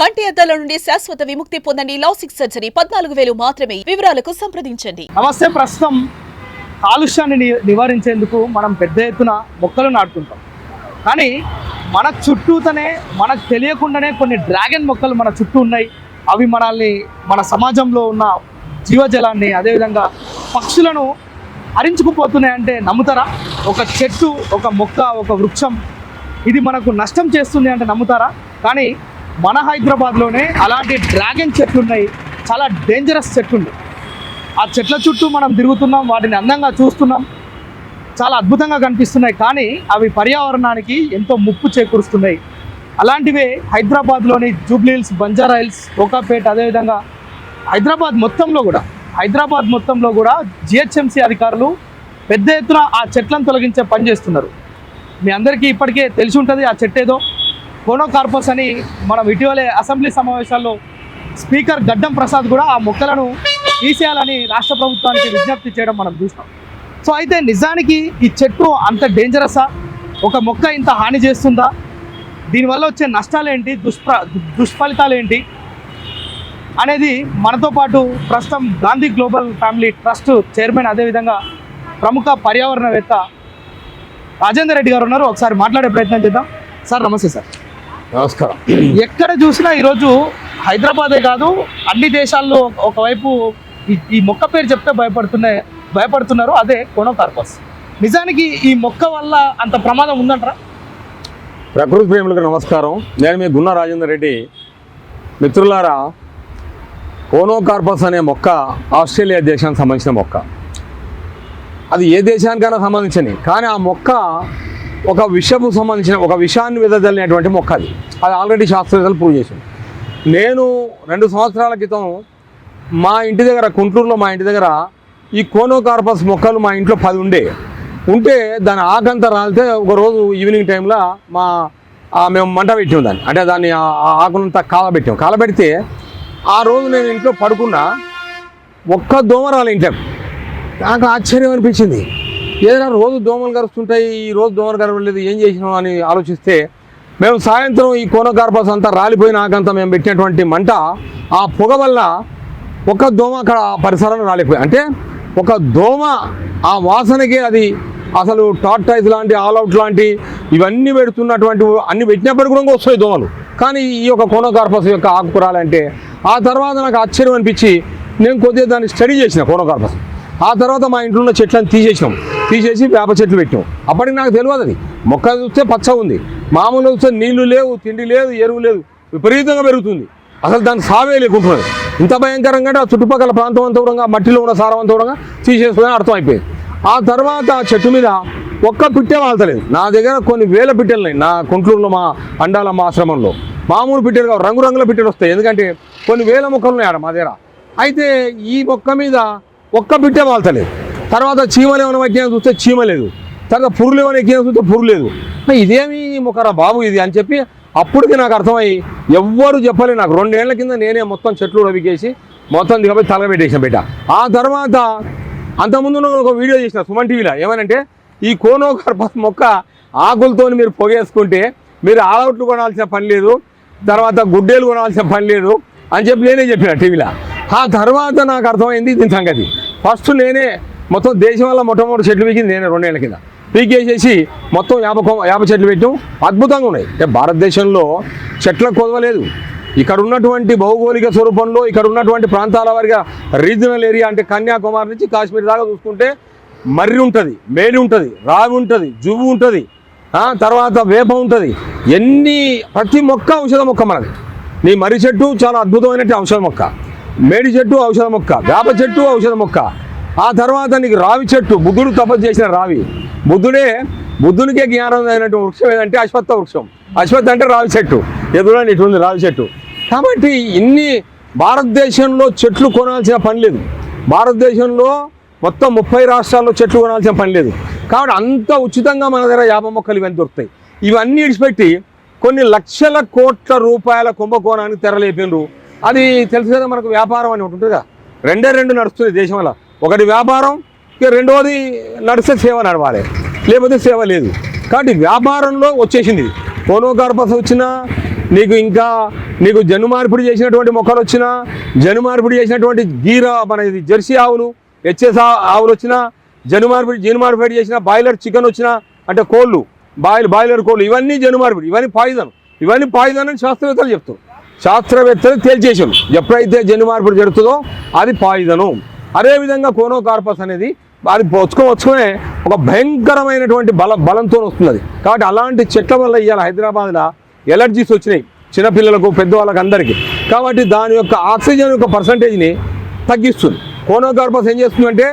కంటి అద్దాల నుండి శాశ్వత విముక్తి పొందండి లాసిక్ సర్జరీ. పద్నాలుగు వేలు మాత్రమే వివరాలకు సంప్రదించండి. నమస్తే ప్రస్తుతం కాలుష్యాన్ని ని- నివారించేందుకు మనం పెద్ద ఎత్తున మొక్కలు నాటుకుంటాం. కానీ మన చుట్టూతోనే మనకు తెలియకుండానే కొన్ని డ్రాగన్ మొక్కలు మన చుట్టూ ఉన్నాయి. అవి మనల్ని మన సమాజంలో ఉన్న జీవజలాన్ని అదేవిధంగా పక్షులను హరించుకుపోతున్నాయంటే నమ్ముతారా? ఒక చెట్టు ఒక మొక్క ఒక వృక్షం ఇది మనకు నష్టం చేస్తుంది అంటే నమ్ముతారా? కానీ మన హైదరాబాద్లోనే అలాంటి డ్రాగన్ చెట్లు ఉన్నాయి చాలా డేంజరస్ చెట్లు ఉన్నాయి ఆ చెట్ల చుట్టూ మనం తిరుగుతున్నాం వాటిని అందంగా చూస్తున్నాం. చాలా అద్భుతంగా కనిపిస్తున్నాయి కానీ అవి పర్యావరణానికి ఎంతో ముప్పు చేకూరుస్తున్నాయి. అలాంటివే హైదరాబాద్లోని జూబ్లీహిల్స్ బంజారా హిల్స్ కోకాపేట్ అదేవిధంగా హైదరాబాద్ మొత్తంలో కూడా హైదరాబాద్ మొత్తంలో కూడా జిహెచ్ఎంసీ అధికారులు పెద్ద ఎత్తున ఆ చెట్లను తొలగించే పని చేస్తున్నారు. మీ అందరికీ ఇప్పటికే తెలిసి ఉంటుంది ఆ చెట్టు ఏదో కోనోకార్పస్ అని మనం ఇటీవలే అసెంబ్లీ సమావేశాల్లో స్పీకర్ గడ్డం ప్రసాద్ కూడా ఆ మొక్కలను తీసేయాలని రాష్ట్ర ప్రభుత్వానికి విజ్ఞప్తి చేయడం మనం చూస్తాం సో అయితే నిజానికి ఈ చెట్టు అంత డేంజరసా ఒక మొక్క ఇంత హాని చేస్తుందా? దీనివల్ల వచ్చే నష్టాలు ఏంటి దుష్ప్ర దుష్ఫలితాలు ఏంటి అనేది మనతో పాటు ప్రస్తుతం Gandhi global family trust chairman అదేవిధంగా ప్రముఖ పర్యావరణవేత్త రాజేందర్ రెడ్డి గారు ఉన్నారు. ఒకసారి మాట్లాడే ప్రయత్నం చేద్దాం. సార్ నమస్తే సార్. నమస్కారం. ఎక్కడ చూసినా ఈరోజు హైదరాబాదే కాదు అన్ని దేశాల్లో ఒకవైపు ఈ- మొక్క పేరు చెప్తే భయపడుతున్నాయి భయపడుతున్నారు అదే కోనోకార్పస్ నిజానికి ఈ మొక్క వల్ల అంత ప్రమాదం ఉందంటారా? ప్రకృతి ప్రేములకు నమస్కారం. నేను మీ గున్న రాజేందర్ రెడ్డి. మిత్రులారా కోనోకార్పస్ అనే మొక్క ఆస్ట్రేలియా దేశానికి సంబంధించిన మొక్క. అది ఏ దేశానికైనా సంబంధించింది కానీ ఆ మొక్క ఒక విషయము సంబంధించిన ఒక విషాన్ని వెదజల్లినటువంటి మొక్క అది. అది ఆల్రెడీ శాస్త్రవేత్తలు ప్రూవ్ చేసింది నేను రెండు సంవత్సరాల క్రితం మా ఇంటి దగ్గర గుంటూరులో మా ఇంటి దగ్గర ఈ కోనోకార్పస్ మొక్కలు మా ఇంట్లో పది ఉండే. ఉంటే దాని ఆకంతా రాలితే ఒక రోజు ఈవినింగ్ టైంలో మా మేము మంట పెట్టాం దాన్ని. అంటే దాన్ని ఆ ఆకునంతా కాలబెట్టాం కాలబెడితే ఆ రోజు నేను ఇంట్లో పడుకున్నా ఒక్క దోమ రాలి ఇంట్లో. నాకు ఆశ్చర్యం అనిపించింది. ఏదైనా రోజు దోమలు గరుస్తుంటాయి ఈ రోజు దోమలు కరవలేదు ఏం చేసినాం అని ఆలోచిస్తే మేము సాయంత్రం ఈ కోనకార్పస్ అంతా రాలిపోయిన ఆకంతా మేము పెట్టినటువంటి మంట ఆ పొగ వల్ల ఒక దోమ అక్కడ పరిసరాలు రాలిపోయి అంటే ఒక దోమ ఆ వాసనకే అది అసలు టార్టైజ్ లాంటి ఆల్అవుట్ లాంటి ఇవన్నీ పెడుతున్నటువంటి అన్ని పెట్టినప్పటికీ కూడా వస్తాయి దోమలు. కానీ ఈ యొక్క కోనోకార్పస్ యొక్క ఆకుకూరాలంటే ఆ తర్వాత నాకు ఆశ్చర్యం అనిపించి నేను కొద్దిగా దాన్ని స్టడీ చేసిన కోనోకార్పస్ ఆ తర్వాత మా ఇంట్లో ఉన్న చెట్లను తీసేసినాం. తీసేసి వేప చెట్లు పెట్టాం అప్పటికి నాకు తెలియదు అది. మొక్క చూస్తే పచ్చ ఉంది. మామూలు చూస్తే నీళ్ళు లేవు తిండి లేదు ఎరువు లేదు. విపరీతంగా పెరుగుతుంది. అసలు దాన్ని సావే లేకుంటున్నది ఇంత భయంకరంగా ఆ చుట్టుపక్కల ప్రాంతం అంతా కూడా మట్టిలో ఉన్న సారం అంతా కూడా తీసేసుకుని అర్థం అయిపోయింది ఆ తర్వాత ఆ చెట్టు మీద ఒక్క పిట్టే వాళ్తలేదు నా దగ్గర కొన్ని వేల పిట్టెలు ఉన్నాయి. నా కుంట్లూరులో మా అండాల మా ఆశ్రమంలో. మామూలు పిట్టెలు కావు రంగురంగుల పిట్టెలు వస్తాయి. ఎందుకంటే కొన్ని వేల మొక్కలు ఉన్నాయి ఆడ మా దగ్గర. అయితే ఈ మొక్క మీద ఒక్క పిట్టే వాళ్తలేదు. తర్వాత చీమలు ఏమైనా ఎక్కినా చూస్తే చీమ లేదు. తర్వాత పురులు ఏమైనా ఎక్కినా చూస్తే పురు లేదు. ఇదేమి మొక్కరా బాబు ఇది అని చెప్పి అప్పటికి నాకు అర్థమై ఎవ్వరు చెప్పలేదు నాకు. రెండేళ్ళ కింద నేనే మొత్తం చెట్లు రవికేసి మొత్తం దిగబోయి తలగబెట్టేసిన బిడ్డ. ఆ తర్వాత అంతకుముందు ఒక వీడియో చేసిన సుమన్ టీవీలో. ఏమనంటే ఈ కోనోకర్పస్ మొక్క ఆకులతో మీరు పొగేసుకుంటే మీరు ఆలౌట్లు కొనాల్సిన పని లేదు తర్వాత గుడ్డేలు కొనాల్సిన పని లేదు అని చెప్పి నేనే చెప్పిన టీవీలో. ఆ తర్వాత నాకు అర్థమైంది దీని సంగతి. ఫస్ట్ నేనే మొత్తం దేశం వల్ల మొట్టమొదటి చెట్లు పీకింది నేనే రెండేళ్ళ కింద. పీకేసేసి మొత్తం యాభై యాభై చెట్లు పెట్టాం అద్భుతంగా ఉన్నాయి. అంటే భారతదేశంలో చెట్ల కొదవలేదు ఇక్కడ ఉన్నటువంటి భౌగోళిక స్వరూపంలో ఇక్కడ ఉన్నటువంటి ప్రాంతాల వారిగా రీజనల్ ఏరియా అంటే కన్యాకుమారి నుంచి కాశ్మీర్ దాకా చూసుకుంటే మర్రి ఉంటుంది మేలి ఉంటుంది రావి ఉంటుంది జువ్వు ఉంటుంది తర్వాత వేప ఉంటుంది. ఎన్ని ప్రతి మొక్క ఔషధ మొక్క మనది. నీ మర్రి చెట్టు చాలా అద్భుతమైన ఔషధ మొక్క. మేడి చెట్టు ఔషధ మొక్క వేప చెట్టు ఔషధ మొక్క. ఆ తర్వాత నీకు రావి చెట్టు బుద్ధుడు తపస్సు చేసిన రావి. బుద్ధుడే బుద్ధునికే జ్ఞానం అయినటువంటి వృక్షం ఏదంటే అశ్వత్థ వృక్షం. అశ్వత్థ అంటే రావి చెట్టు. ఎదురని ఇటువంటి రావి చెట్టు. కాబట్టి ఇన్ని భారతదేశంలో చెట్లు కొనాల్సిన పని లేదు. భారతదేశంలో మొత్తం ముప్పై రాష్ట్రాల్లో చెట్లు కొనాల్సిన పని లేదు. కాబట్టి అంత ఉచితంగా మన దగ్గర యాభై మొక్కలు ఇవన్నీ దొరుకుతాయి. ఇవన్నీ విడిచిపెట్టి కొన్ని లక్షల కోట్ల రూపాయల కుంభకోణానికి తెరలేపిండ్రు అది తెలుసు కదా మనకు వ్యాపారం అని ఒకటి ఉంటుంది కదా రెండే రెండు నడుస్తుంది దేశంలో ఒకటి వ్యాపారం ఇక రెండవది నడిస్తే సేవ నడవాలి. లేకపోతే సేవ లేదు. కాబట్టి వ్యాపారంలో వచ్చేసింది. కోనోకార్పస్ వచ్చినా నీకు ఇంకా నీకు జను మార్పిడి చేసినటువంటి మొక్కలు వచ్చినా జను మార్పిడి చేసినటువంటి గీర మన ఇది జెర్సీ ఆవులు హెచ్ఎస్ ఆవులు వచ్చినా జను మార్పిడి జీను మార్పిడి చేసిన బాయిలర్ చికెన్ వచ్చినా అంటే కోళ్ళు బాయిల్ బాయిలర్ కోళ్ళు ఇవన్నీ జను మార్పిడి ఇవన్నీ పాయిజన్ ఇవన్నీ పాయిజన్ అని శాస్త్రవేత్తలు చెప్తారు. శాస్త్రవేత్తలు తేల్చేసారు ఎప్పుడైతే జన్యు మార్పులు జరుగుతుందో అది పాయిజను. అదేవిధంగా కోనోకార్పస్ అనేది అది వచ్చుకో వచ్చుకునే ఒక భయంకరమైనటువంటి బల బలంతో వస్తుంది కాబట్టి అలాంటి చెట్ల వల్ల ఇవాళ హైదరాబాద్లో ఎలర్జీస్ వచ్చినాయి చిన్నపిల్లలకు పెద్దవాళ్ళకి అందరికీ. కాబట్టి దాని యొక్క ఆక్సిజన్ యొక్క పర్సంటేజ్ని తగ్గిస్తుంది. కోనోకార్పస్ ఏం చేస్తుందంటే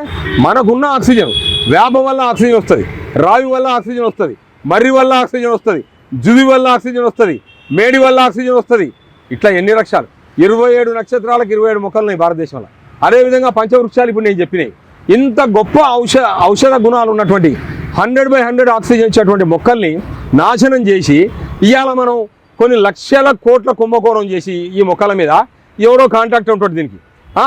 మనకున్న ఆక్సిజన్ వేప వల్ల ఆక్సిజన్ వస్తుంది రావి వల్ల ఆక్సిజన్ వస్తుంది మర్రి వల్ల ఆక్సిజన్ వస్తుంది జుది వల్ల ఆక్సిజన్ వస్తుంది మేడి వల్ల ఆక్సిజన్ వస్తుంది ఇట్లా ఎన్ని లక్షలు? ఇరవై ఏడు నక్షత్రాలకు ఇరవై ఏడు మొక్కలు ఉన్నాయి భారతదేశంలో. అదేవిధంగా పంచవృక్షాలు ఇప్పుడు నేను చెప్పినాయి. ఇంత గొప్ప ఔషధ ఔషధ గుణాలు ఉన్నటువంటి హండ్రెడ్ బై హండ్రెడ్ ఆక్సిజన్ ఇచ్చేటువంటి మొక్కల్ని నాశనం చేసి ఇవాళ మనం కొన్ని లక్షల కోట్ల కుంభకోణం చేసి ఈ మొక్కల మీద ఎవరో కాంట్రాక్టర్ ఉంటాడు దీనికి.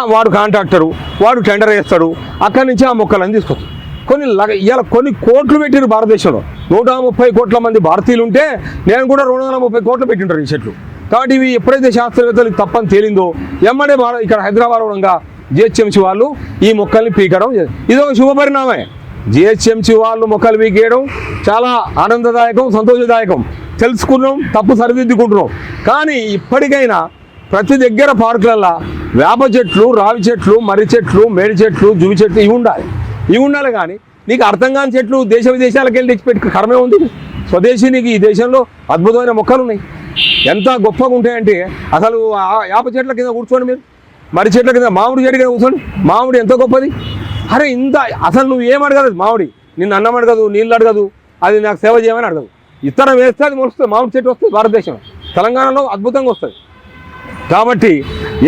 వాడు కాంట్రాక్టరు వాడు టెండర్ వేస్తాడు అక్కడి నుంచి ఆ మొక్కలను తీసుకొచ్చు కొన్ని లగ- ఇవాళ కొన్ని కోట్లు పెట్టిరు భారతదేశంలో. నూట ముప్పై కోట్ల మంది భారతీయులు ఉంటే నేను కూడా రెండు వందల ముప్పై కోట్లు పెట్టింటారు ఈ చెట్లు. కాబట్టి ఇవి ఎప్పుడైతే శాస్త్రవేత్తలు తప్పని తేలిందో ఎమ్మడే భారత ఇక్కడ హైదరాబాద్ ఉండగా జిహెచ్ఎంసీ వాళ్ళు ఈ మొక్కల్ని పీకడం ఇది ఒక శుభపరిణామే జిహెచ్ఎంసీ వాళ్ళు మొక్కలు పీకేయడం చాలా ఆనందదాయకం సంతోషదాయకం. తెలుసుకున్నాం తప్పు సరిదిద్దుకుంటున్నాం. కానీ ఇప్పటికైనా ప్రతి దగ్గర పార్కులల్లో వేప చెట్లు రావి చెట్లు మర్రి చెట్లు మేడి చెట్లు జువి చెట్లు ఇవి ఉండాలి. ఇవి ఉండాలి కానీ నీకు అర్థం కాని చెట్లు దేశ విదేశాలకు వెళ్ళి తెచ్చిపెట్టుకు కర్మే ఉంది. స్వదేశీనికి ఈ దేశంలో అద్భుతమైన మొక్కలు ఉన్నాయి ఎంత గొప్పగా ఉంటాయంటే అసలు ఆ వేప చెట్ల కింద కూర్చోండి మీరు. మర్రి చెట్ల కింద మామిడి చెట్టు కింద కూర్చోండి. మామిడి ఎంత గొప్పది? అరే ఇంత అసలు నువ్వు ఏం అడగదు మామిడి. నిన్ను అన్నం అడగదు నీళ్ళు అడగదు అది నాకు సేవ చేయమని అడగదు. ఇతరం వేస్తే అది మొలుస్తుంది మామిడి చెట్టు వస్తుంది భారతదేశం తెలంగాణలో అద్భుతంగా వస్తుంది. కాబట్టి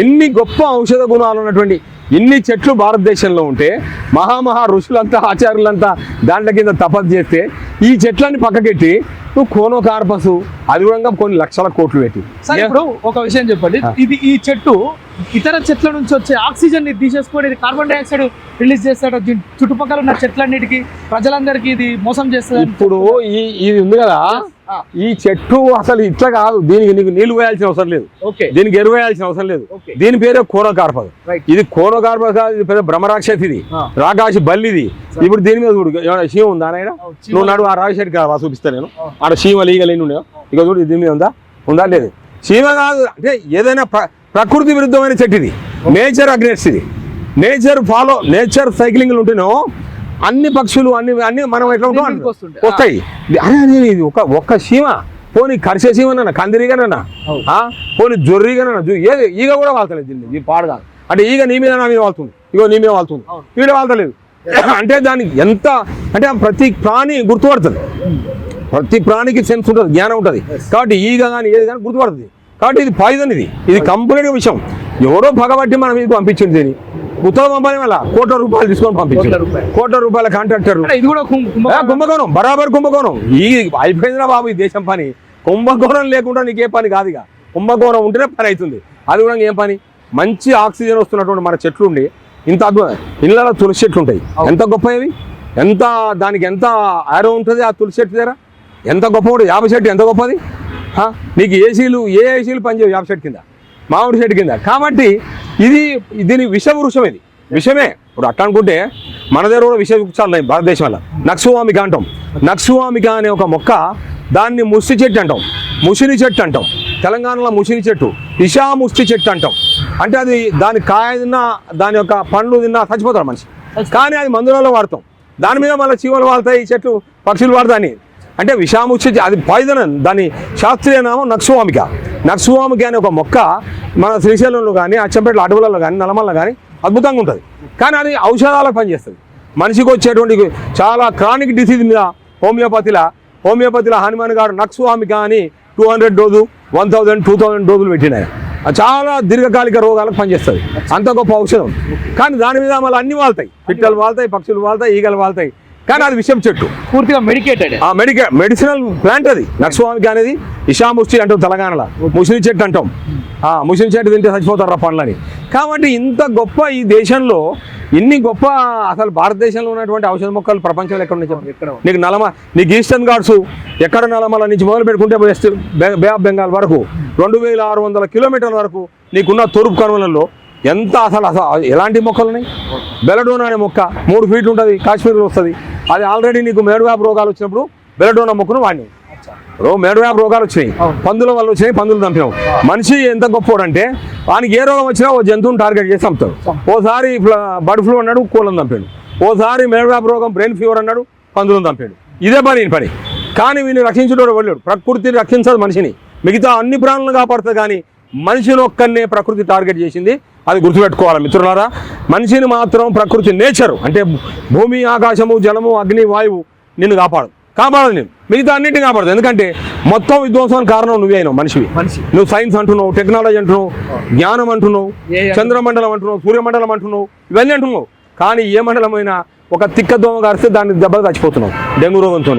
ఎన్ని గొప్ప ఔషధ గుణాలు ఉన్నటువంటి ఎన్ని చెట్లు భారతదేశంలో ఉంటే మహామహా ఋషులంతా ఆచార్యులంతా దాంట్ల కింద తపస్సు చేస్తే ఈ చెట్లని పక్కకెట్టి నువ్వు కోనో కార్పసు అది కూడా కొన్ని లక్షల కోట్లు పెట్టి. సార్ ఇప్పుడు ఒక విషయం చెప్పండి. ఇది ఈ చెట్టు ఇతర చెట్ల నుంచి వచ్చే ఆక్సిజన్ని తీసేసుకొని కార్బన్ డైఆక్సైడ్ రిలీజ్ చేస్తాడు చుట్టుపక్కల ఉన్న చెట్లన్నిటికీ ప్రజలందరికీ ఇది మోసం చేస్తుంది ఇప్పుడు ఈ ఇది ఉంది కదా? ఈ చెట్టు అసలు ఇట్లా కాదు. దీనికి నీకు నీళ్ళు పోయాల్సిన అవసరం లేదు. దీనికి ఎరువు వేయాల్సిన అవసరం లేదు. దీని పేరే కోనోకార్పస్. ఇది కోనోకార్పస్ కాదు ఇది పెద్ద బ్రహ్మరాక్షసి ఇది. రాకాశి బల్లి ఇది. ఇప్పుడు దీని మీద చూడు శివ ఉందా నాయన? చీమ. నువ్వు నాడు ఆ రావిశెట్టి కాదు చూపిస్తా నేను. ఆడ శివ లీగలు ఎన్ని ఉన్నాయో? ఇక చూడు దీని మీద ఉందా? ఉందా లేదు. శివ కాదు అంటే ఏదైనా ప్ర- ప్రకృతి విరుద్ధమైన చెట్టు ఇది. నేచర్ అగ్నెస్ట్ ఇది. నేచర్ ఫాలో నేచర్ సైక్లింగ్లు ఉంటేనో అన్ని పక్షులు అన్ని అన్ని మనం ఎట్లా ఉంటాం. వస్తాయి ఇది- అరే అరే ఇది ఒక ఒక్క సీమ. పోనీ కరిసే సీమనన్నా కందిరిగానన్నా? పోనీ జొర్రిగానన్నా ఏది? ఈగ కూడా వాళ్తలేదు దీన్ని. ఇది పాడు కాదు. అంటే ఈగ నీ మీద నా మీద వాళ్తుంది. ఇగో నీ మీద వాళ్తుంది. ఈడ వాళ్తలేదు. అంటే దానికి ఎంత అంటే ప్రతి ప్రాణి గుర్తుపడుతుంది. ప్రతి ప్రాణికి సెన్స్ ఉంటుంది జ్ఞానం ఉంటుంది. కాబట్టి ఈగ కానీ ఏది కానీ గుర్తుపడుతుంది. కాబట్టి ఇది పాయిజన్ ఇది. ఇది కంప్లీట్గా విషయం. ఎవరో పగబట్టి మన మీదకి పంపించింది దీన్ని. ఉత్తర పంపని వల్ల కోట్ల రూపాయలు తీసుకొని పంపించింది. కోట్ల రూపాయలు. కాంట్రాక్టర్ ఇది కూడా కుంభకోణం. బరాబర్ కుంభకోణం. ఈ అయిపోయిందిరా బాబు ఈ దేశం పని. కుంభకోణం లేకుండా నీకే పని కాదు ఇక. కుంభకోణం ఉంటేనే పని అవుతుంది. అది కూడా ఏం పని? మంచి ఆక్సిజన్ వస్తున్నటువంటి మన చెట్లు ఉండి. ఇంత అద్భుతం ఇళ్ళలో తులసి చెట్లు ఉంటాయి. ఎంత గొప్పవి? ఎంత దానికి ఎంత ఆరో ఉంటుంది ఆ తులసి చెట్టు దగ్గర? ఎంత గొప్ప యాభై చెట్టు ఎంత గొప్పది? నీకు ఏసీలు ఏ ఏసీలు పనిచేయవు యాభై చెట్టు కింద? మామిడి చెట్టు కింద. కాబట్టి ఇది దీని విష వృక్షం ఇది. విషమే. ఇప్పుడు అట్లా అనుకుంటే మన దగ్గర కూడా విష వృక్షాలు ఉన్నాయి భారతదేశంలో. నక్సువామిక అంటాం. నక్సువామిక అనే ఒక మొక్క దాన్ని ముష్టి చెట్టు అంటాం. ముసిని చెట్టు అంటాం. తెలంగాణలో ముసిని చెట్టు. ఇషా ముష్టి చెట్టు అంటాం. అంటే అది దాని కాయ తిన్నా దాని యొక్క పండ్లు తిన్నా చచ్చిపోతారు మనిషి. కానీ అది మందులలో వాడతాం. దాని మీద మళ్ళీ చీమలు వాడతాయి ఈ చెట్లు పక్షులు వాడతాయి అంటే విషాముచ్చి అది పాయిజన్ దాని శాస్త్రీయ నామం నక్సువామిక. నక్సువామిక అనే ఒక మొక్క మన శ్రీశైలంలో కానీ అచ్చంపేటలో అడవులలో కానీ నలమల్లో కానీ అద్భుతంగా ఉంటుంది. కానీ అది ఔషధాలకు పనిచేస్తుంది. మనిషికి వచ్చేటువంటి చాలా క్రానిక్ డిసీజ్ మీద హోమియోపతిలా హోమియోపతిలో హనుమాన్ గారు నక్సువామిక అని two hundred dose one thousand two thousand డోజులు పెట్టినాయి అది చాలా దీర్ఘకాలిక రోగాలకు పనిచేస్తుంది. అంత గొప్ప ఔషధం. కానీ దాని మీద మళ్ళీ అన్ని వాళ్తాయి. పిట్టలు వాళ్తాయి పక్షులు వాళ్తాయి ఈగలు వాళ్తాయి. కానీ అది విషం చెట్టు. పూర్తిగా మెడికేటెడ్ ఆ మెడిక మెడిసినల్ ప్లాంట్ అది. నక్స్వామికి అనేది ఇషాముష్టి అంటాం తెలంగాణలో. ముసిని చెట్టు అంటాం. ఆ ముసిని చెట్టు తింటే చచ్చిపోతారు రా పండ్లని. కాబట్టి ఇంత గొప్ప ఈ దేశంలో ఇన్ని గొప్ప అసలు భారతదేశంలో ఉన్నటువంటి ఔషధ మొక్కలు ప్రపంచంలో ఎక్కడ ఉన్నాయి ఎక్కడ నీకు నలమ నీకు ఈస్టర్న్ ఘాట్స్ ఎక్కడ నలమల నుంచి మొదలు పెట్టుకుంటే west bay bay of Bengal వరకు రెండు వేల ఆరు వందల కిలోమీటర్ల వరకు నీకున్న తూర్పు కనుమలలో ఎంత అసలు అసలు ఎలాంటి మొక్కలు ఉన్నాయి? బెలడోనా అనే మొక్క మూడు ఫీట్లు ఉంటుంది కాశ్మీర్లో వస్తుంది. అది ఆల్రెడీ నీకు మేడువ్యాప్ రోగాలు వచ్చినప్పుడు బెలడోనా మొక్కను వాడిని. ఇప్పుడు మేడువ్యాప్ రోగాలు వచ్చినాయి. పందుల వల్ల వచ్చినాయి పందులు చంపినాం మనిషి ఎంత గొప్పోడంటే వానికి ఏ రోగం వచ్చినా ఓ జంతువుని టార్గెట్ చేసి చంపుతాడు. ఓసారి బర్డ్ ఫ్లూ అన్నాడు కోళ్ళని చంపాడు. ఓసారి మేడువ్యాప్ రోగం బ్రెయిన్ ఫీవర్ అన్నాడు పందులను చంపాడు. ఇదే పని పని. కానీ వీడిని రక్షించడం వెళ్ళాడు ప్రకృతిని రక్షించదు మనిషిని. మిగతా అన్ని ప్రాణులను కాపాడుతుంది కానీ మనిషిని ఒక్కనే ప్రకృతి టార్గెట్ చేసింది అది గుర్తుపెట్టుకోవాలి మిత్రులారా. మనిషిని మాత్రం ప్రకృతి నేచరు అంటే భూమి ఆకాశము జలము అగ్ని వాయువు నిన్ను కాపాడు. కాపాడదు నేను మిగతా అన్నింటిని కాపాడదు. ఎందుకంటే మొత్తం విధ్వంసానికి కారణం నువ్వే అయినావు మనిషివి. మనిషి. నువ్వు సైన్స్ అంటున్నావు టెక్నాలజీ అంటున్నావు జ్ఞానం అంటున్నావు? చంద్రమండలం అంటున్నావు సూర్యమండలం అంటున్నావు ఇవన్నీ అంటున్నావు. కానీ ఏ మండలమైనా ఒక తిక్క దోమ కారిస్తే దాన్ని దెబ్బలు చచ్చిపోతున్నావు డెంగ్యూ రోగంతో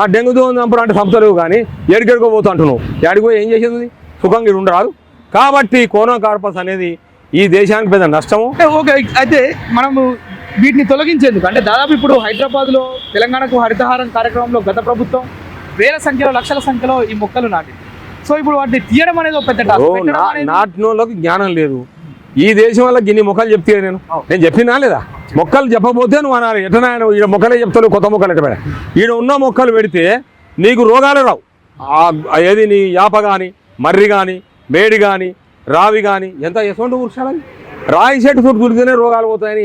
ఆ డెంగ్యూ దోమ చంపడం అంటే చంపలేవు కానీ ఎడికెడుకో పోతా అంటున్నావు. పోయి ఏం చేసేది? సుఖంగా ఉండరాదు. కాబట్టి కోనో కార్పస్ అనేది ఈ దేశానికి పెద్ద నష్టము? ఓకే అయితే మనము వీటిని తొలగించేందుకు అంటే దాదాపు ఇప్పుడు హైదరాబాద్లో తెలంగాణకు హరితహారం కార్యక్రమంలో గత ప్రభుత్వం వేల సంఖ్యలో లక్షల సంఖ్యలో ఈ మొక్కలు నాటింది. సో ఇప్పుడు వాటిని తీయడం అనేది పెద్ద టాస్క్ ఓ, పెట్టడం నా- అనేది- నాటిన వాళ్ళకి జ్ఞానం లేదు. ఈ దేశం వల్ల గిన్ని మొక్కలు చెప్తే నేను. నేను చెప్పినా లేదా? మొక్కలు చెప్పబోతే నువ్వు అనాలి. ఎట్లా ఈడ మొక్కలే చెప్తాను కొత్త మొక్కలు ఎట్ట పెడ ఈడ ఉన్న మొక్కలు పెడితే నీకు రోగాలు రావు. ఆ- ఏది నీ యాప కానీ మర్రి కానీ మేడి కానీ రావి కానీ ఎంత ఎటువంటి వృక్షాలని రాయి చెట్టు చుట్టూ చుడితేనే రోగాలు పోతాయని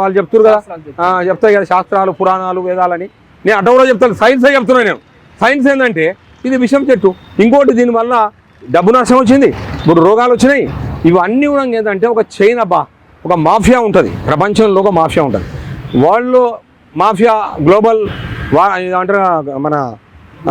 వాళ్ళు చెప్తారు. కదా చెప్తాయి కదా శాస్త్రాలు పురాణాలు వేదాలని. నేను అట్ట కూడా చెప్తాను సైన్సే చెప్తున్నాను నేను. సైన్స్ ఏంటంటే ఇది విషం చెట్టు. ఇంకోటి దీనివల్ల డబ్బు నష్టం వచ్చింది ఇప్పుడు రోగాలు వచ్చినాయి. ఇవన్నీ కూడా ఏంటంటే ఒక చైన్ అబ్బా ఒక మాఫియా ఉంటుంది. ప్రపంచంలో ఒక మాఫియా ఉంటుంది. వాళ్ళు మాఫియా గ్లోబల్ వా ఏమంటారు మన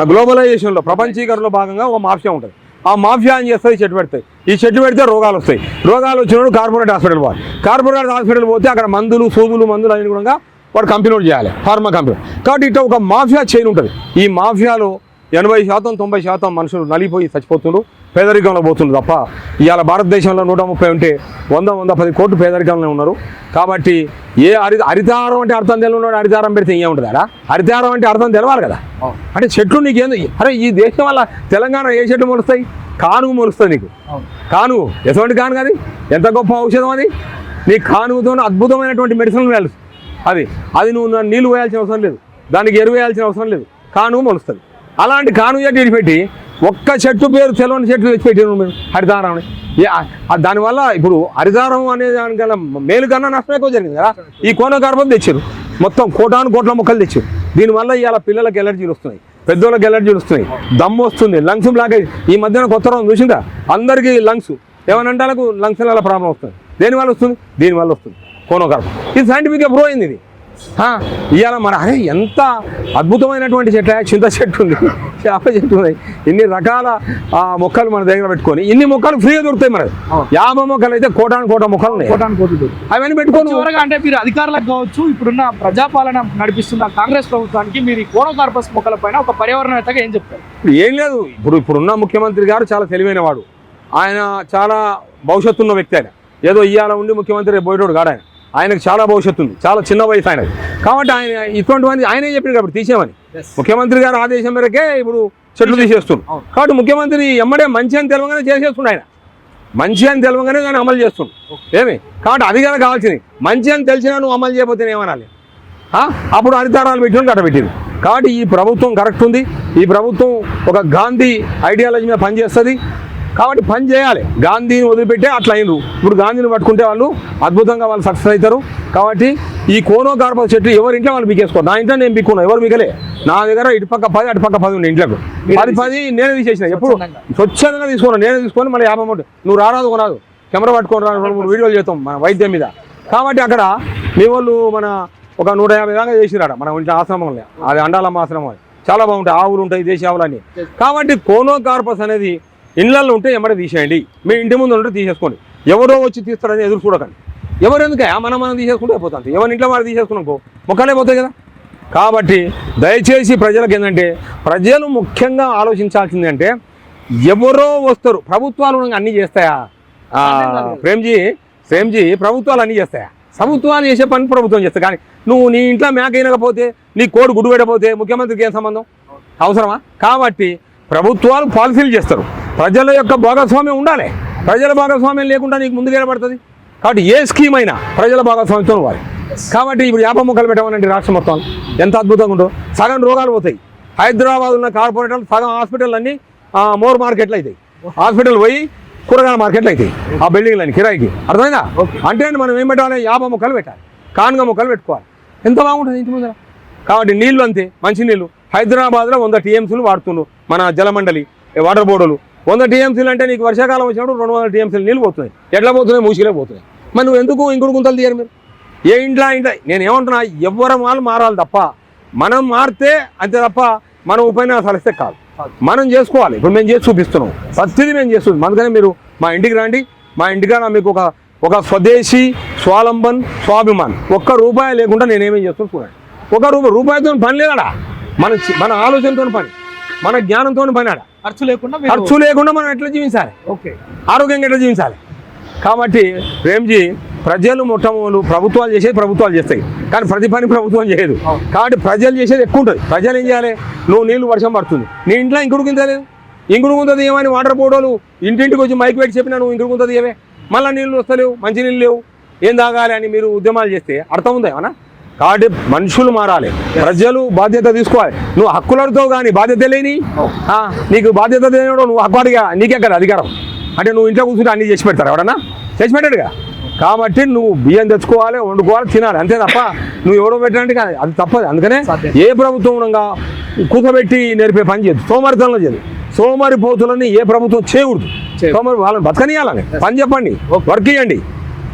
గ్లోబలైజేషన్లో ప్రపంచీకరణలో భాగంగా ఒక మాఫియా ఉంటుంది. ఆ మాఫియా ఏం చేస్తుంది? చెట్టు పెడతాయి ఈ చెట్లు పెడితే రోగాలు వస్తాయి. రోగాలు వచ్చినప్పుడు కార్పొరేట్ హాస్పిటల్ పోవాలి. కార్పొరేట్ హాస్పిటల్ పోతే అక్కడ మందులు సూదులు మందులు అన్ని కూడా వాడు కంపెనీ చేయాలి. ఫార్మా కంపెనీ కాబట్టి ఇట్లా ఒక మాఫియా చైన్ ఉంటుంది. ఈ మాఫియాలో ఎనభై శాతం తొంభై శాతం మనుషులు నలిగిపోయి చచ్చిపోతున్నారు పేదరికంలో పోతున్నారు తప్ప ఇవాళ భారతదేశంలో నూట ముప్పై ఉంటే వంద వంద పది కోట్లు పేదరికంలో ఉన్నారు. కాబట్టి ఏ హరి హరితారం అంటే అర్థం తెలియని హరితారం పెడితే ఏముంటుంది అలా హరితారం అంటే అర్థం తెలవాలి కదా. అంటే చెట్లు నీకేంది? అరే ఈ దేశం వల్ల తెలంగాణ ఏ చెట్లు మొలుస్తాయి? కానుగు మొలుస్తుంది నీకు. కానుగు ఎటువంటి కానుగు అది? ఎంత గొప్ప ఔషధం అది? నీ కానుగుతో అద్భుతమైనటువంటి మెడిసిన్ తెలుసు అది అది నువ్వు నీళ్ళు వేయాల్సిన అవసరం లేదు. దానికి ఎరువు వేయాల్సిన అవసరం లేదు. కానుగు మొలుస్తుంది. అలాంటి కానుగు చెట్టు ఇడిపెట్టి ఒక్క చెట్టు పేరు తెలవని చెట్టు తెచ్చి మేము హరిదారం అని. దానివల్ల ఇప్పుడు హరితారం అనే దానికన్నా మేలు కన్నా నష్టం ఎక్కువ జరిగింది కదా? ఈ కోన గర్భం తెచ్చారు మొత్తం కోటాను కోట్ల మొక్కలు తెచ్చారు దీనివల్ల ఇవాళ పిల్లలకి ఎలర్జీలు వస్తున్నాయి పెద్దోళ్ళకి ఎలర్జీలు వస్తున్నాయి దమ్ము వస్తుంది లంగ్స్ బ్లాక్ అయ్యి ఈ మధ్యన కొత్త రోజు చూసిందా అందరికీ లంగ్స్. ఏమనంటే లంగ్స్ వల్ల ప్రాబ్లం వస్తుంది. దేనివల్ల వస్తుంది? దీనివల్ల వస్తుంది. కోనోగర్భం ఇది సైంటిఫిక్గా ప్రూవ్ అయింది ఇది. ఇవాళ మన అరే ఎంత అద్భుతమైనటువంటి చెట్టు చింత చెట్టు ఉంది. చేప చెట్టు ఉంది ఇన్ని రకాల ఆ, మొక్కలు మన దగ్గర పెట్టుకొని ఇన్ని మొక్కలు ఫ్రీగా దొరుకుతాయి మనకి అవును. యాభై మొక్కలు అయితే కోటాను కోట మొక్కలు ఉన్నాయి. కోటాను కోట్లు దొరుకుతాయి. అవన్నీ పెట్టుకొని చివరగా అంటే మీరు అధికారులకు కావచ్చు ఇప్పుడున్న ప్రజాపాలన నడిపిస్తున్న కాంగ్రెస్ ప్రభుత్వానికి మీరు ఈ కోనోకార్పస్ మొక్కల పైన ఒక పర్యావరణవేత్తగా ఏం చెప్తారు? ఇప్పుడు ఏం లేదు. ఇప్పుడు ఇప్పుడున్న ముఖ్యమంత్రి గారు చాలా తెలివైన వాడు ఆయన చాలా భవిష్యత్తు ఉన్న వ్యక్తి ఆయన. ఏదో ఇయ్యాల ఉండి ముఖ్యమంత్రి పోయేటోడు కాడు ఆయన. ఆయనకు చాలా భవిష్యత్తు ఉంది. చాలా చిన్న వయసు ఆయనది. కాబట్టి ఆయన ఇటువంటివన్నీ ఆయనే చెప్పింది కాబట్టి తీసేమని ముఖ్యమంత్రి గారి ఆదేశం మేరకే ఇప్పుడు చెట్లు తీసేస్తున్నారు. అవును. కాబట్టి ముఖ్యమంత్రి ఎమ్మడే మంచి అని తెలవగానే చేసేస్తుండు ఆయన. మంచి అని తెలవగానే దాన్ని అమలు చేస్తుండు ఏమి? కాబట్టి అది కదా కావాల్సింది. మంచి అని తెలిసినా నువ్వు అమలు చేయకపోతే ఏమనాలి? అప్పుడు హరితారాలు పెట్టిన కట్టబెట్టింది కాబట్టి ఈ ప్రభుత్వం కరెక్ట్ ఉంది. ఈ ప్రభుత్వం ఒక గాంధీ ఐడియాలజీ మీద పనిచేస్తుంది. కాబట్టి పని చేయాలి. గాంధీని వదిలిపెట్టే అట్లా అయినరు. ఇప్పుడు గాంధీని పట్టుకుంటే వాళ్ళు అద్భుతంగా వాళ్ళు సక్సెస్ అవుతారు. కాబట్టి ఈ కోనో కార్పస్ చెట్టు ఎవరి ఇంట్లో వాళ్ళు బికేసుకోరు నా ఇంట్లో నేను బిక్కున్నా ఎవరు బికలే నా దగ్గర ఇటు పక్క పది అటు పక్క పది ఉన్నాయి ఇంట్లోకి. పది పది నేనే తీసేసిన. ఎప్పుడు స్వచ్ఛందంగా. తీసుకున్నాను నేనే తీసుకొని మళ్ళీ యాభై అమౌంట్ నువ్వు రారాదు కొనాదు కెమెరా పట్టుకొని రా రెండు మూడు వీడియోలు చేస్తాం మన వైద్యం మీద. కాబట్టి అక్కడ మీ వాళ్ళు మన ఒక నూట యాభై దాకా చేసిరాడ మన ఇంట్లో ఆశ్రమంలో. అది అండాలమ్మ ఆశ్రమం అది. చాలా బాగుంటాయి. ఆవులు ఉంటాయి దేశీ ఆవులు అన్ని కాబట్టి కోనో కార్పస్ అనేది ఇళ్ళల్లో ఉంటే ఎమ్మడే తీసేయండి. మీ ఇంటి ముందు ఉంటే తీసేసుకోండి. ఎవరో వచ్చి తీస్తారని ఎదురు చూడకండి. ఎవరు ఎందుకే మనం మనం తీసేసుకుంటే అయిపోతుంది. ఎవరి ఇంట్లో మనం తీసేసుకున్నాం పో. మొక్కలే పోతాయి కదా. కాబట్టి దయచేసి ప్రజలకు ఏంటంటే ప్రజలు ముఖ్యంగా ఆలోచించాల్సింది అంటే ఎవరో వస్తారు. ప్రభుత్వాలు అన్నీ చేస్తాయా? ఆ, ప్రేమ్జీ ప్రేమ్జీ ప్రభుత్వాలు అన్నీ చేస్తాయా? ప్రభుత్వాలు చేసే పని ప్రభుత్వం చేస్తాయి కానీ నువ్వు నీ ఇంట్లో మేక అయినకపోతే నీ కోడి గుడ్డు పెట్టకపోతే ముఖ్యమంత్రికి ఏం సంబంధం? అవసరమా? కాబట్టి ప్రభుత్వాలు పాలసీలు చేస్తారు. ప్రజల యొక్క భాగస్వామ్యం ఉండాలి. ప్రజల భాగస్వామ్యం లేకుండా నీకు ముందుకు ఏర్పడుతుంది కాబట్టి ఏ స్కీమ్ అయినా ప్రజల భాగస్వామ్యంతో వారి కాబట్టి ఇప్పుడు యాప మొక్కలు పెట్టమనండి రాష్ట్రం మొత్తం ఎంత అద్భుతంగా ఉందో. సగం రోగాలు పోతాయి. హైదరాబాద్ ఉన్న కార్పొరేటర్లు సగం హాస్పిటల్ అన్నీ మోర్ మార్కెట్లు అవుతాయి. హాస్పిటల్ పోయి కూరగాయల మార్కెట్లు అవుతాయి. ఆ బిల్డింగ్లని కిరాయికి. అర్థమైందా? అంటే మనం ఏం పెట్టాలి? యాప మొక్కలు పెట్టాలి. కానుగ మొక్కలు పెట్టుకోవాలి. ఎంత బాగుంటుంది ఇంటి ముందర? కాబట్టి నీళ్ళు అంతే. మంచి నీళ్ళు. హైదరాబాద్లో వంద టీఎంసీలు వాడుతున్నారు మన జలమండలి వాటర్ బోర్డులు. వంద టీఎంసీలు అంటే నీకు వర్షాకాలం వచ్చినప్పుడు రెండు వందల టీఎంసీలు నీళ్ళు పోతున్నాయి. ఎట్లా పోతున్నాయి? మూసిలే పోతున్నాయి. మరి నువ్వు ఎందుకు ఇంకుడు గుంతలు తీయరు మీరు? ఏ ఇంట్లో ఇంట్లో? నేను ఏమంటున్నా ఎవ్వరం వాళ్ళు మారాలి తప్ప మనం మారితే అంతే తప్ప మనం ఉపన్యాసాలు ఇస్తే కాదు. మనం చేసుకోవాలి. ఇప్పుడు మేము చేసి చూపిస్తున్నాం. ప్రతిదీ మేము చేస్తున్నాం అందుకనే మీరు మా ఇంటికి రండి. మా ఇంటికాడ మీకు ఒక ఒక స్వదేశీ స్వాలంబన్ స్వాభిమాన్. ఒక్క రూపాయి లేకుండా నేనేమేం చేస్తున్నాను చూడండి. ఒక రూపాయి రూపాయితో పని లేదాడా? మన మన ఆలోచనతో పని మన జ్ఞానంతో పని ఆడ. ఖర్చు లేకుండా ఖర్చు లేకుండా మనం ఎట్లా జీవించాలి? ఓకే. ఆరోగ్యంగా ఎట్లా జీవించాలి? కాబట్టి ప్రేమ్జీ ప్రజలు మొట్టమొదలు ప్రభుత్వాలు చేసేది ప్రభుత్వాలు చేస్తాయి. కానీ ప్రతి పని ప్రభుత్వం చేయదు. కాబట్టి ప్రజలు చేసేది ఎక్కువ ఉంటుంది. ప్రజలు ఏం చేయాలి? నువ్వు నీళ్ళు వర్షం పడుతుంది. నీ ఇంట్లో ఇంకుడు లేదు. ఇంకుడు గుంతది ఏమని వాటర్ పోడోలు ఇంటింటికి వచ్చి మైక్ పెట్టి చెప్పినా నువ్వు ఇంకుడు గుంతది ఏవే మళ్ళీ నీళ్ళు వస్తలేవు మంచి నీళ్ళు లేవు. ఏం తాగాలి అని మీరు ఉద్యమాలు చేస్తే అర్థం ఉందా ఏమన్నా? కాబట్టి మనుషులు మారాలి. ప్రజలు బాధ్యత తీసుకోవాలి. నువ్వు హక్కులతో కానీ బాధ్యత లేని ఆ, నీకు బాధ్యత లేనివాడు నువ్వు హక్కు అడిగా నీకెక్కడ అధికారం? అంటే నువ్వు ఇంట్లో కూర్చుంటే అన్ని చేసి పెడతారు ఎవడన్నా? చేసి పెట్టాడుగా. కాబట్టి నువ్వు బియ్యం తెచ్చుకోవాలి వండుకోవాలి తినాలి. అంతే తప్ప నువ్వు ఎవడో పెట్టడానికి అది తప్పదు. అందుకనే. ఏ ప్రభుత్వం కూర్చోబెట్టి నేర్పే పని చేయదు సోమరితనంలో చేయదు సోమరి పోతులని ఏ ప్రభుత్వం చేయకూడదు. సోమరి వాళ్ళని బతకనియాలని. పని చెప్పండి. వర్క్ ఇవ్వండి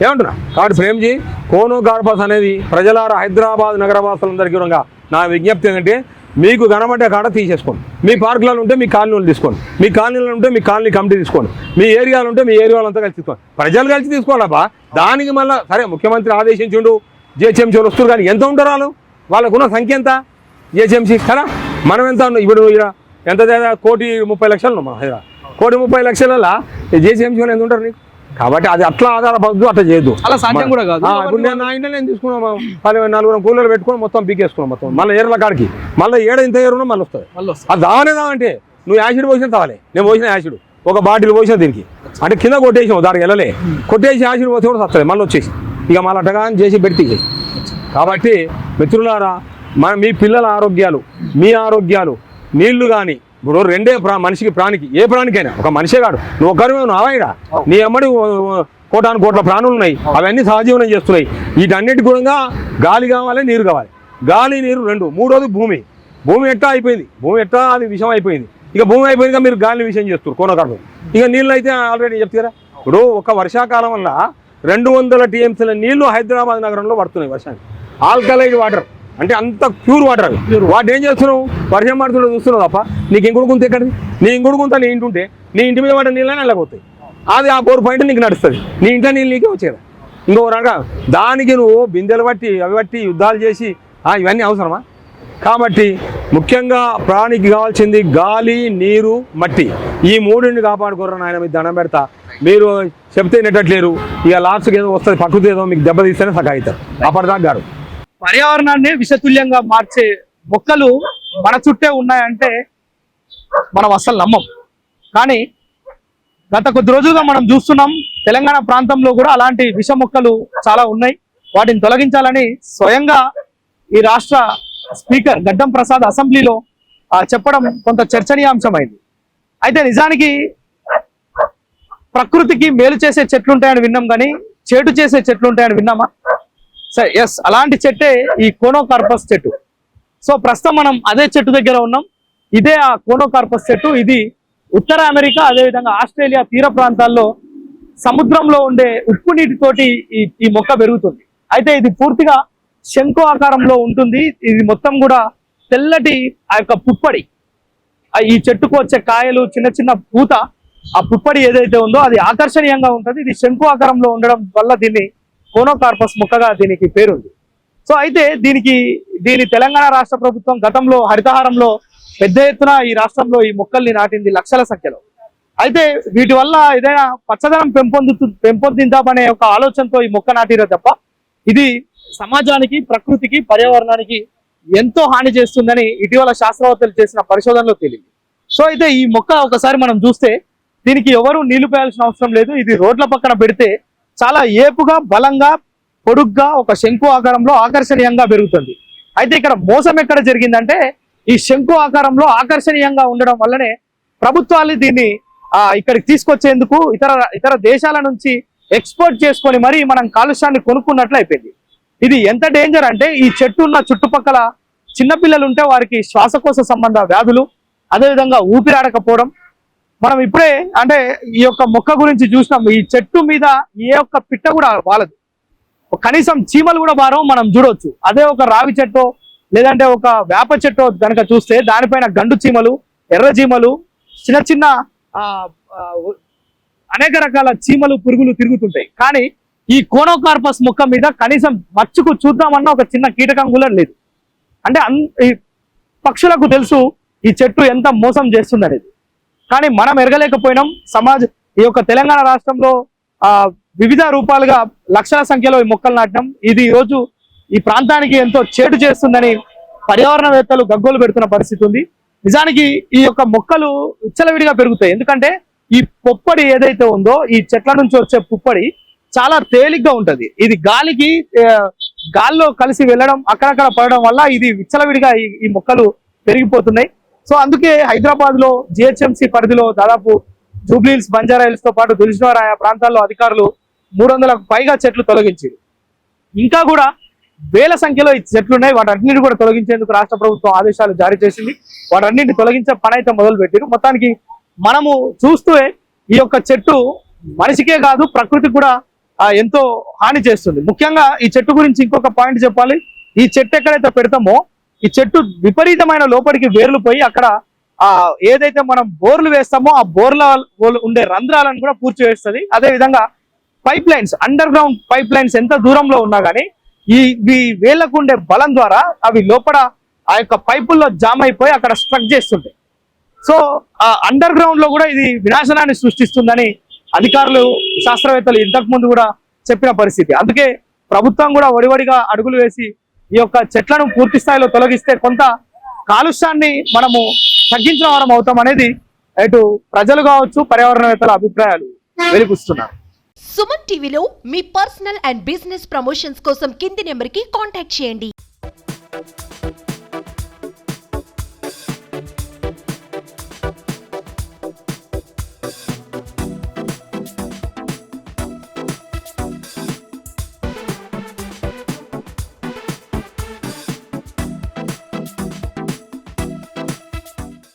ఏమంటున్నా? కాబట్టి ప్రేమ్జీ కోను కార్పస్ అనేది ప్రజలార హైదరాబాద్ నగరవాసులందరికీ కూడా నా విజ్ఞప్తి ఏంటంటే మీకు కనబడ్డ కాడ తీసేసుకోండి. మీ పార్కులలో ఉంటే మీ కాలనీలు తీసుకోండి. మీ కాలనీలో ఉంటే మీ కాలనీ కమిటీ తీసుకోండి. మీ ఏరియాలో ఉంటే మీ ఏరియాలో అంతా కలిసి తీసుకోండి. ప్రజలు కలిసి తీసుకోవాలబ్బా దానికి మళ్ళీ సరే ముఖ్యమంత్రి ఆదేశించుండు జిహెచ్ఎంసీలు వస్తున్నారు కానీ ఎంత ఉంటారు వాళ్ళు? వాళ్ళకున్న సంఖ్య ఎంత? జిహెచ్ఎంసీ కదా? మనం ఎంత ఉన్నాం? ఇప్పుడు ఎంత కోటి ముప్పై లక్షలు ఉన్నాం మన హైదరాబాద్ కోటి ముప్పై లక్షల వాళ్ళు ఎంత ఉంటారు నీకు? కాబట్టి అది అట్లా ఆధారపడదు అట్లా చేయొద్దు అలా సాధ్యం కూడా కాదు. ఆ, ఇప్పుడు నేను తీసుకున్నాం పది నలుగురు కూలర్లు పెట్టుకొని మొత్తం పీకేసుకున్నాం మొత్తం. మళ్ళీ ఏర్ల కాడికి. మళ్ళీ ఏడ ఇంత ఏరున్నా మళ్ళీ వస్తుంది. అది దానేదా అంటే నువ్వు యాసిడ్ పోసిన తావాలి. నేను పోసిన యాసిడ్. ఒక బాటిల్ పోసిన దీనికి. అంటే కింద కొట్టేసాం దానికి వెళ్ళలే. కొట్టేసి యాసిడ్ పోతే కూడా వస్తుంది మళ్ళీ వచ్చేసి. ఇక మళ్ళీ అట్టగా చేసి పెట్టి కాబట్టి మిత్రులారా మన మీ పిల్లల ఆరోగ్యాలు మీ ఆరోగ్యాలు నీళ్ళు కానీ ఇప్పుడు రెండే ప్రా మనిషికి ప్రాణికి. ఏ ప్రాణికైనా. ఒక మనిషే కాడు. నువ్వు ఒక్కరివే నావాయిడా నీ అమ్మడి కోటాను కోట్ల ప్రాణులు ఉన్నాయి. అవన్నీ సహజీవనం చేస్తున్నాయి. వీటన్నిటి కూడా గాలి కావాలి నీరు కావాలి. గాలి నీరు రెండు. మూడోది భూమి. భూమి ఎట్టా అయిపోయింది? భూమి ఎట్టా అది విషం అయిపోయింది. ఇక భూమి అయిపోయింది మీరు గాలిని విషయం చేస్తారు కోనకాడు. ఇక నీళ్ళు అయితే ఆల్రెడీ చెప్తారా ఇప్పుడు ఒక వర్షాకాలం వల్ల రెండు వందల టీఎంసీల నీళ్ళు హైదరాబాద్ నగరంలో పడుతున్నాయి వర్షానికి. Alkaline water. అంటే అంత ప్యూర్ వాటర్ అవి. వాటి ఏం చేస్తున్నావు? వర్షం పడుతుంటే చూస్తున్నావు తప్ప నీకు ఇంకుడు గుంత ఎక్కడిది? నీ ఇంకుడు గుంత నీ ఇంటి ఉంటే నీ ఇంటి మీద పడ్డ నీళ్ళని వెళ్ళకపోతాయి. అది ఆ బోర్ పాయింట్ నీకు నడుస్తుంది. నీ ఇంట్లో నీళ్ళు నీకే వచ్చేది ఇంకో రకంగా దానికి నువ్వు బిందెలు బట్టి అవి బట్టి యుద్ధాలు చేసి ఆ, ఇవన్నీ అవసరమా? కాబట్టి ముఖ్యంగా ప్రాణికి కావాల్సింది గాలి నీరు మట్టి. ఈ మూడింటిని కాపాడుకోరు నాయన మీకు దండం పెడతా. మీరు చెప్తే నెట్టట్లేరు. ఇక లాస్ట్కి ఏదో వస్తుంది ప్రకృతి ఏదో మీకు దెబ్బతీస్తేనే సగా అవుతారు అప్పటిదాకా గారు. పర్యావరణాన్ని విషతుల్యంగా మార్చే మొక్కలు మన చుట్టే ఉన్నాయంటే మనం అస్సలు నమ్మం. కానీ గత కొద్ది రోజులుగా మనం చూస్తున్నాం తెలంగాణ ప్రాంతంలో కూడా అలాంటి విష మొక్కలు చాలా ఉన్నాయి. వాటిని తొలగించాలని స్వయంగా ఈ రాష్ట్ర స్పీకర్ గడ్డం ప్రసాద్ అసెంబ్లీలో ఆ, చెప్పడం కొంత చర్చనీయాంశమైంది. అయితే నిజానికి ప్రకృతికి మేలు చేసే చెట్లు ఉంటాయని విన్నాం కానీ చేటు చేసే చెట్లుంటాయని విన్నామా? సరే ఎస్ అలాంటి చెట్టే ఈ కోనోకార్పస్ చెట్టు. సో ప్రస్తుతం మనం అదే చెట్టు దగ్గర ఉన్నాం. ఇదే ఆ కోనోకార్పస్ చెట్టు. ఇది ఉత్తర అమెరికా అదేవిధంగా ఆస్ట్రేలియా తీర ప్రాంతాల్లో సముద్రంలో ఉండే ఉప్పు నీటితోటి ఈ ఈ మొక్క పెరుగుతుంది. అయితే ఇది పూర్తిగా శంకు ఆకారంలో ఉంటుంది. ఇది మొత్తం కూడా తెల్లటి ఆ యొక్క పుప్పడి. ఈ చెట్టుకు వచ్చే కాయలు చిన్న చిన్న పూత ఆ పుప్పడి ఏదైతే ఉందో అది ఆకర్షణీయంగా ఉంటుంది. ఇది శంకు ఆకారంలో ఉండడం వల్ల దీన్ని కోనోకార్పస్ మొక్కగా దీనికి పేరుంది. సో అయితే దీనికి దీని తెలంగాణ రాష్ట్ర ప్రభుత్వం గతంలో హరితహారంలో పెద్ద ఎత్తున ఈ రాష్ట్రంలో ఈ మొక్కల్ని నాటింది లక్షల సంఖ్యలో. అయితే వీటి వల్ల ఏదైనా పచ్చదనం పెంపొందు పెంపొందిద్దామనే ఒక ఆలోచనతో ఈ మొక్క నాటిరే తప్ప ఇది సమాజానికి ప్రకృతికి పర్యావరణానికి ఎంతో హాని చేస్తుందని ఇటీవల శాస్త్రవేత్తలు చేసిన పరిశోధనలో తేలింది. సో అయితే ఈ మొక్క ఒకసారి మనం చూస్తే దీనికి ఎవరు నీళ్ళు పోయాల్సిన అవసరం లేదు ఇది రోడ్ల పక్కన పెడితే చాలా ఏపుగా బలంగా పొడుగ్గా ఒక శంకు ఆకారంలో ఆకర్షణీయంగా పెరుగుతుంది. అయితే ఇక్కడ మోసం ఎక్కడ జరిగిందంటే ఈ శంకు ఆకారంలో ఆకర్షణీయంగా ఉండడం వల్లనే ప్రభుత్వాలు దీన్ని ఇక్కడికి తీసుకొచ్చేందుకు ఇతర ఇతర దేశాల నుంచి ఎక్స్పోర్ట్ చేసుకొని మరి మనం కాలుష్యాన్ని కొనుక్కున్నట్లు అయిపోయింది. ఇది ఎంత డేంజర్ అంటే ఈ చెట్టు ఉన్న చుట్టుపక్కల చిన్నపిల్లలు ఉంటే వారికి శ్వాసకోశ సంబంధ వ్యాధులు అదేవిధంగా ఊపిరాడకపోవడం మనం ఇప్పుడే అంటే ఈ యొక్క మొక్క గురించి చూసినాం. ఈ చెట్టు మీద ఏ ఒక్క పిట్ట కూడా వాలదు. కనీసం చీమలు కూడా వారం మనం చూడవచ్చు అదే ఒక రావి చెట్టు లేదంటే ఒక వేప చెట్టు కనుక చూస్తే దానిపైన గండు చీమలు ఎర్ర చీమలు చిన్న చిన్న అనేక రకాల చీమలు పురుగులు తిరుగుతుంటాయి. కానీ ఈ కోనోకార్పస్ మొక్క మీద కనీసం మచ్చుకు చూద్దామన్న ఒక చిన్న కీటకం కూడా లేదు. అంటే అన్ ఈ పక్షులకు తెలుసు ఈ చెట్టు ఎంత మోసం చేస్తుంది అనేది కానీ మనం ఎరగలేకపోయినాం. సమాజ్ ఈ యొక్క తెలంగాణ రాష్ట్రంలో ఆ వివిధ రూపాలుగా లక్షల సంఖ్యలో ఈ మొక్కలు నాటడం ఇది ఈరోజు రోజు ఈ ప్రాంతానికి ఎంతో చేటు చేస్తుందని పర్యావరణవేత్తలు గగ్గోలు పెడుతున్న పరిస్థితి ఉంది. నిజానికి ఈ యొక్క మొక్కలు విచ్చలవిడిగా పెరుగుతాయి. ఎందుకంటే ఈ పొప్పడి ఏదైతే ఉందో ఈ చెట్ల నుంచి వచ్చే పుప్పడి చాలా తేలిగ్గా ఉంటది. ఇది గాలికి గాల్లో కలిసి వెళ్ళడం అక్కడక్కడ పడడం వల్ల ఇది విచ్చలవిడిగా ఈ మొక్కలు పెరిగిపోతున్నాయి. సో అందుకే హైదరాబాద్లో జిహెచ్ఎంసి పరిధిలో దాదాపు జూబ్లీహిల్స్ బంజారా హిల్స్తో పాటు దిల్సుఖ్నగర్ ఆయా ప్రాంతాల్లో అధికారులు మూడు వందలకు పైగా చెట్లు తొలగించారు. ఇంకా కూడా వేల సంఖ్యలో చెట్లున్నాయి. చెట్లు ఉన్నాయి వాటన్నిటి కూడా తొలగించేందుకు రాష్ట్ర ప్రభుత్వం ఆదేశాలు జారీ చేసింది. వాటన్నింటిని తొలగించే పని అయితే మొదలు పెట్టారు మొత్తానికి మనము చూస్తూ ఈ యొక్క చెట్టు మనిషికే కాదు ప్రకృతికి కూడా ఎంతో హాని చేస్తుంది. ముఖ్యంగా ఈ చెట్టు గురించి ఇంకొక పాయింట్ చెప్పాలి. ఈ చెట్టు ఎక్కడైతే పెడతామో ఈ చెట్టు విపరీతమైన లోపలికి వేర్లు పోయి అక్కడ ఆ ఏదైతే మనం బోర్లు వేస్తామో ఆ బోర్ల ఉండే రంధ్రాలను కూడా పూర్తి చేస్తుంది. అదే విధంగా pipelines underground pipelines ఎంత దూరంలో ఉన్నా కానీ ఈ ఈ వేళ్ళకు ఉండే బలం ద్వారా అవి లోపల ఆ యొక్క పైపుల్లో జామ్ అయిపోయి అక్కడ స్ట్రక్ చేస్తుంటాయి. సో ఆ అండర్ గ్రౌండ్లో కూడా ఇది వినాశనాన్ని సృష్టిస్తుందని అధికారులు శాస్త్రవేత్తలు ఇంతకు ముందు కూడా చెప్పిన పరిస్థితి. అందుకే ప్రభుత్వం కూడా వడివడిగా అడుగులు వేసి ఈ యొక్క చెట్లను పూర్తి స్థాయిలో తొలగిస్తే కొంత కాలుష్యాన్ని మనము తగ్గించిన వారం అవుతాం అనేది ఇటు ప్రజలు కావచ్చు పర్యావరణవేత్తల అభిప్రాయాలు వెలిపిస్తున్నారు సుమన్ టీవీలో మీ పర్సనల్ అండ్ బిజినెస్ ప్రమోషన్స్ కోసం కింది నెంబర్కి కాంటాక్ట్ చేయండి.